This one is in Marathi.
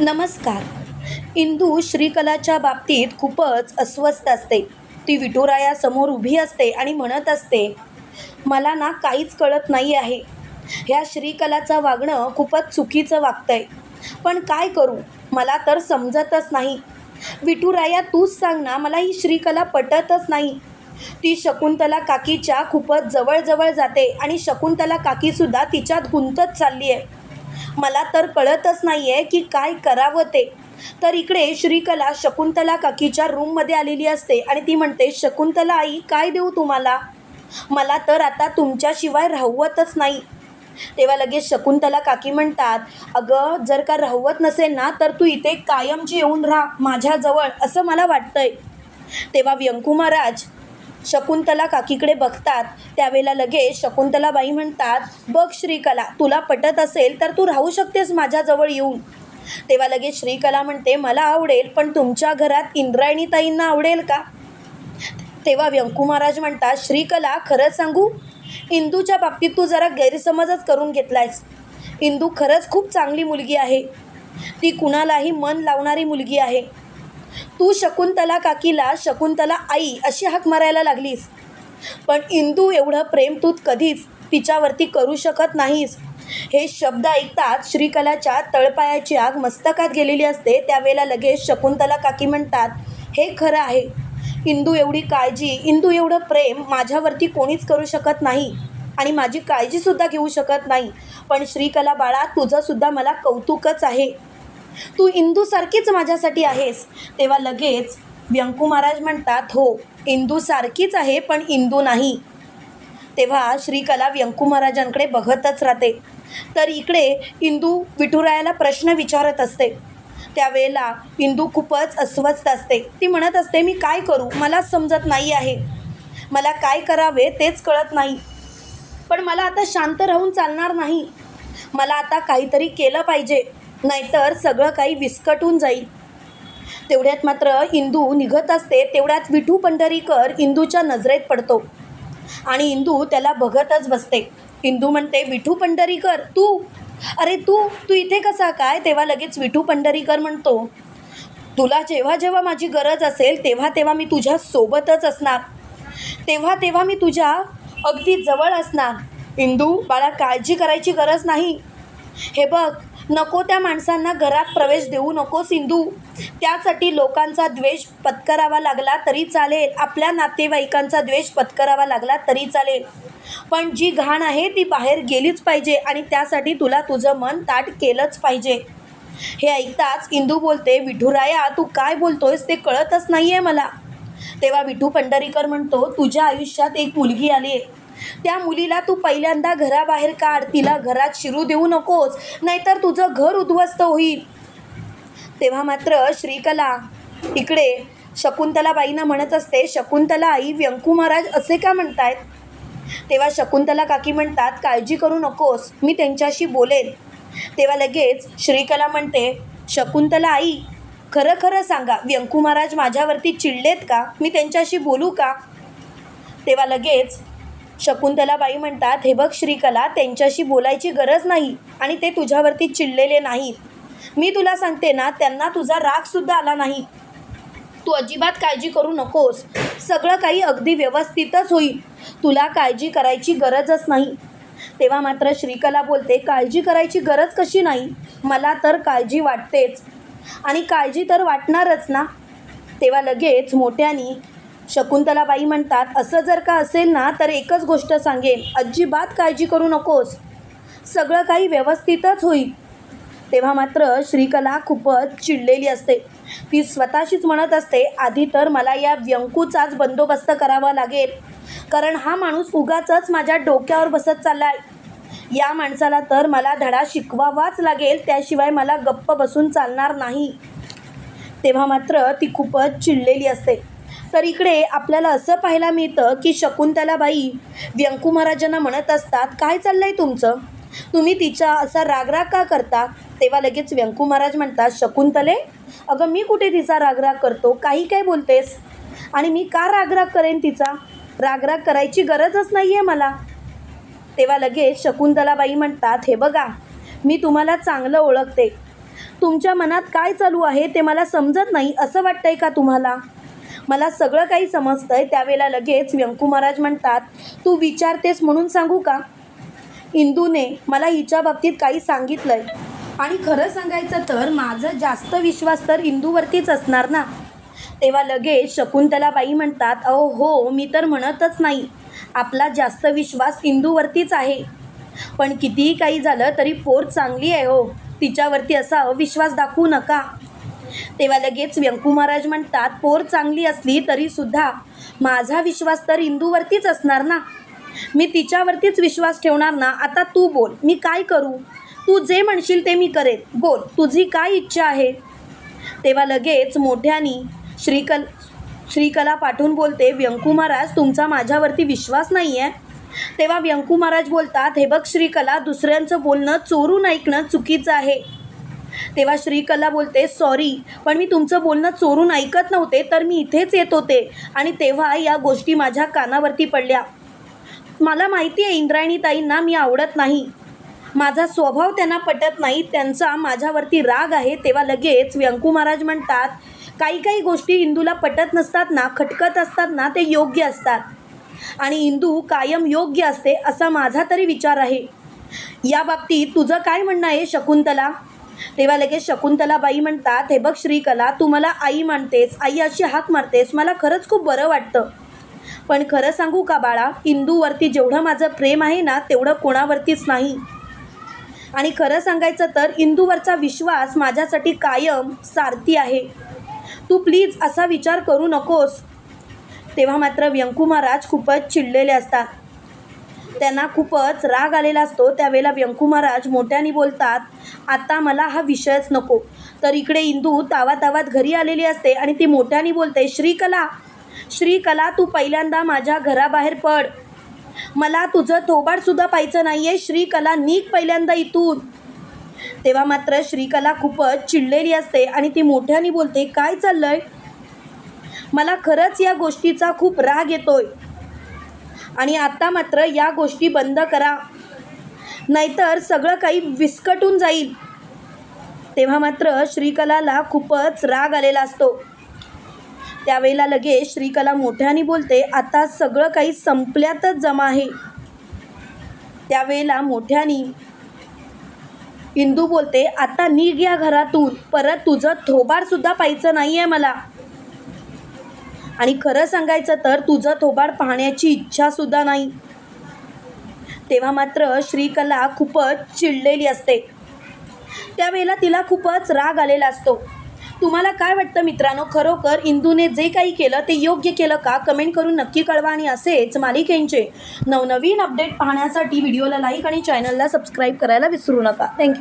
नमस्कार. इंदू श्रीकलाच्या बाबतीत खूपच अस्वस्थ असते. ती विठुरायासमोर उभी असते आणि म्हणत असते मला ना काहीच कळत नाही आहे. ह्या श्रीकलाचं वागणं खूपच चुकीचं वागतंय. पण काय करू? मला तर समजतच नाही. विठुराया तूच सांग ना मला ही श्रीकला पटतच नाही. ती शकुंतला काकीच्या खूपच जवळजवळ जाते आणि शकुंतला काकीसुद्धा तिच्यात गुंतत चालली आहे मला तर कळतच नाही आहे की काय करावं ते. तर इकडे श्रीकला शकुंतला काकीच्या रूममध्ये आलेली असते आणि ती म्हणते शकुंतला आई काय देऊ तुम्हाला? मला तर आता तुमच्याशिवाय राहवतच नाही. तेव्हा लगेच शकुंतला काकी म्हणतात अगं जर का राहवत नसेल ना तर तू इथे कायमची येऊन राहा माझ्याजवळ असं मला वाटतंय. तेव्हा व्यंकू महाराज शकुंतला काकीकडे बघतात. त्यावेळेला लगेच शकुंतलाबाई म्हणतात बघ श्रीकला तुला पटत असेल तर तू राहू शकतेस माझ्याजवळ येऊन. तेव्हा लगेच श्रीकला म्हणते मला आवडेल पण तुमच्या घरात इंद्रायणीताईंना आवडेल का? तेव्हा व्यंकू महाराज म्हणतात श्रीकला खरंच सांगू? इंदूच्या बाबतीत तू जरा गैरसमजच करून घेतलायस. इंदू खरंच खूप चांगली मुलगी आहे. ती कुणालाही मन लावणारी मुलगी आहे. तू शकुंतला काकीला शकुंतला आई अशी हाक मारायला लागलीस. पण इंदू एवढं प्रेम तू कधीच तिच्यावरती करू शकत नाहीस. हे शब्द ऐकताच श्रीकलाच्या तळपायाची आग मस्तकात गेलेली असते त्यावेळेला लगेच शकुंतला काकी म्हणतात हे खरं आहे. इंदू एवढी काळजी इंदू एवढं प्रेम माझ्यावरती कोणीच करू शकत नाही आणि माझी काळजीसुद्धा घेऊ शकत नाही. पण श्रीकला बाळा तुझंसुद्धा मला कौतुकच आहे. तू इंदूसारखीच माझ्यासाठी आहेस. तेव्हा लगेच व्यंकू महाराज म्हणतात हो इंदूसारखीच आहे पण इंदू नाही. तेव्हा श्रीकला व्यंकू महाराजांकडे बघतच राहते. तर इकडे इंदू विठुरायाला प्रश्न विचारत असते. त्यावेळेला इंदू खूपच अस्वस्थ असते. ती म्हणत असते मी काय करू? मला समजत नाही आहे. मला काय करावे तेच कळत नाही. पण मला आता शांत राहून चालणार नाही. मला आता काहीतरी केलं पाहिजे. नाहीतर सगळं काही विस्कटून जाईल. तेवढ्यात मात्र इंदू निघत असते तेवढ्यात विठू पंढरीकर इंदूच्या नजरेत पडतो. आणि इंदू त्याला बघतच बसते. इंदू म्हणते विठू पंढरीकर तू? अरे तू? तू इथे कसा काय? तेव्हा लगेच विठू पंढरीकर म्हणतो तुला जेव्हा जेव्हा माझी गरज असेल तेव्हा तेव्हा मी तुझ्या सोबतच असणार. तेव्हा तेव्हा मी तुझ्या अगदी जवळ असणार. इंदू बाळा काळजी करायची गरज नाही. हे बघ नको त्या माणसांना घरात प्रवेश देऊ नको सिंधू. त्यासाठी लोकांचा द्वेष पत्करावा लागला तरी चालेल. आपल्या नातेवाईकांचा द्वेष पत्करावा लागला तरी चालेल. पण जी घाण आहे ती बाहेर गेलीच पाहिजे आणि त्यासाठी तुला तुझं मन ताट केलंच पाहिजे. हे ऐकताच इंदू बोलते विठुराया तू काय बोलतोयस ते कळतच नाही आहे मला. तेव्हा विठू पंढरीकर म्हणतो तुझ्या आयुष्यात एक मुलगी आली आहे त्या मुलीला तू पहिल्यांदा घराबाहेर काढ तिला घरात शिरू देऊ नकोस नाहीतर तुझं घर उद्ध्वस्त होईल. तेव्हा मात्र श्रीकला इकडे शकुंतलाबाईंना म्हणत असते शकुंतला आई व्यंकू महाराज असे का म्हणतायत? तेव्हा शकुंतला काकी म्हणतात काळजी करू नकोस मी त्यांच्याशी बोलेन. तेव्हा लगेच श्रीकला म्हणते शकुंतला आई खरं खरं सांगा व्यंकू महाराज माझ्यावरती चिडलेत का? मी त्यांच्याशी बोलू का? तेव्हा लगेच शकुंतलाबाई म्हणतात हे बघ श्रीकला त्यांच्याशी बोलायची गरज नाही आणि ते तुझ्यावरती चिडलेले नाहीत. मी तुला सांगते ना त्यांना तुझा रागसुद्धा आला नाही. तू अजिबात काळजी करू नकोस. सगळं काही अगदी व्यवस्थितच होईल. तुला काळजी करायची गरजच नाही. तेव्हा मात्र श्रीकला बोलते काळजी करायची गरज कशी नाही? मला तर काळजी वाटतेच. आणि काळजी तर वाटणारच ना? तेव्हा लगेच मोठ्यानी शकुंतलाबाई म्हणतात असं जर का असेल ना तर एकच गोष्ट सांगेन. अजिबात काळजी करू नकोस. सगळं काही व्यवस्थितच होईल. तेव्हा मात्र श्रीकला खूपच चिडलेली असते. ती स्वतःशीच म्हणत असते आधी तर मला या व्यंकूचाच बंदोबस्त करावा लागेल. कारण हा माणूस उगाचच माझ्या डोक्यावर बसत चालला आहे या माणसाला तर मला धडा शिकवावाच लागेल त्याशिवाय मला गप्प बसून चालणार नाही. तेव्हा मात्र ती खूपच चिडलेली असते. तर इकडे आपल्याला असं पाहायला मिळतं की शकुंतलाबाई व्यंकू महाराजांना म्हणत असतात काय चाललं आहे तुमचं? तुम्ही तिचा असा रागराग का करता? तेव्हा लगेच व्यंकू महाराज म्हणतात शकुंतले अगं मी कुठे तिचा रागराग करतो? काही काय बोलतेस? आणि मी का रागराग करेन तिचा? रागराग करायची गरजच नाही आहे मला. तेव्हा लगेच शकुंतलाबाई म्हणतात हे बघा मी तुम्हाला चांगलं ओळखते. तुमच्या मनात काय चालू आहे ते मला समजत नाही असं वाटतंय का तुम्हाला? मला सगळं काही समजतंय. त्यावेळेला लगेच व्यंकू महाराज म्हणतात तू विचारतेस म्हणून सांगू का? इंदूने मला हिच्या बाबतीत काही सांगितलं आहे आणि खरं सांगायचं तर माझं जास्त विश्वास तर इंदूवरतीच असणार ना? तेव्हा लगेच शकुंतलाबाई म्हणतात अहो हो मी तर म्हणतच नाही. आपला जास्त विश्वास इंदूवरतीच आहे. पण कितीही काही झालं तरी पोर चांगली आहे हो. तिच्यावरती असा अविश्वास दाखवू नका. तेव्हा लगेच व्यंकू महाराज म्हणतात पोर चांगली असली तरीसुद्धा माझा विश्वास तर इंदूवरतीच असणार ना? मी तिच्यावरतीच विश्वास ठेवणार ना? आता तू बोल मी काय करू? तू जे म्हणशील ते मी करेन. बोल तुझी काय इच्छा आहे? तेव्हा लगेच मोठ्यानी श्रीकल श्रीकला पाठवून बोलते व्यंकू महाराज तुमचा माझ्यावरती विश्वास नाही आहे तेव्हा व्यंकू महाराज बोलतात हे बघ श्रीकला दुसऱ्यांचं बोलणं चोरून ऐकणं चुकीचं आहे. तेव्हा श्रीकला बोलते सॉरी पण मी तुमचं बोलणं चोरून ऐकत नव्हते तर मी इथेच येत होते आणि तेव्हा या गोष्टी माझ्या कानावरती पडल्या. मला माहिती आहे इंद्रायणीताईंना मी आवडत नाही. माझा स्वभाव त्यांना पटत नाही त्यांचा माझ्यावरती राग आहे. तेव्हा लगेच व्यंकू महाराज म्हणतात काही काही गोष्टी इंदूला पटत नसतात ना खटकत असतात ना ते योग्य असतात. आणि इंदू कायम योग्य असते असा माझा तरी विचार आहे. या बाबतीत तुझं काय म्हणणं आहे शकुंतला? तेव्हा लगेच शकुंतलाबाई म्हणतात हे बघ श्रीकला तू मला आई म्हणतेस आई अशी हाक मारतेस मला खरंच खूप बरं वाटतं. पण खरं सांगू का बाळा इंदूवरती जेवढं माझं प्रेम आहे ना तेवढं कोणावरतीच नाही. आणि खरं सांगायचं तर इंदूवरचा विश्वास माझ्यासाठी कायम सारथी आहे. तू प्लीज असा विचार करू नकोस. तेव्हा मात्र व्यंकू महाराज खूपच चिडलेले असतात. त्यांना खूपच राग आलेला असतो. त्यावेळेला व्यंकू महाराज मोठ्याने बोलतात आता मला हा विषयच नको. तर इकडे इंदू तावा तावात घरी आलेली असते आणि ती मोठ्याने बोलते श्रीकला श्रीकला तू पहिल्यांदा माझ्या घराबाहेर पड. मला तुझं थोबाडसुद्धा पाहायचं नाही आहे श्रीकला नीक पहिल्यांदा इथून. तेव्हा मात्र श्रीकला खूपच चिडलेली असते आणि ती मोठ्याने बोलते काय चाललंय? मला खरंच या गोष्टीचा खूप राग येतोय. आणि आत्ता मात्र या गोष्टी बंद करा. नाहीतर सगळं काही विस्कटून जाईल. तेव्हा मात्र श्रीकलाला खूपच राग आलेला असतो. त्यावेळेला लगेच श्रीकला मोठ्याने बोलते आता सगळं काही संपल्यातच जमा आहे. त्यावेळेला मोठ्याने इंदू बोलते आता निघ या घरातून. परत तुझं थोबारसुद्धा पाहायचं नाही आहे मला. आणि खरं सांगायचं तर तुझं थोबाड पाहण्याची इच्छासुद्धा नाही. तेव्हा मात्र श्रीकला खूपच चिडलेली असते. त्यावेळेला तिला खूपच राग आलेला असतो. तुम्हाला काय वाटतं मित्रांनो? खरोखर इंदूने जे काही केलं ते योग्य केलं का? कमेंट करून नक्की कळवा आणि असेच मालिकेंचे नवनवीन अपडेट पाहण्यासाठी व्हिडिओला लाईक आणि चॅनलला सबस्क्राईब करायला विसरू नका. थँक्यू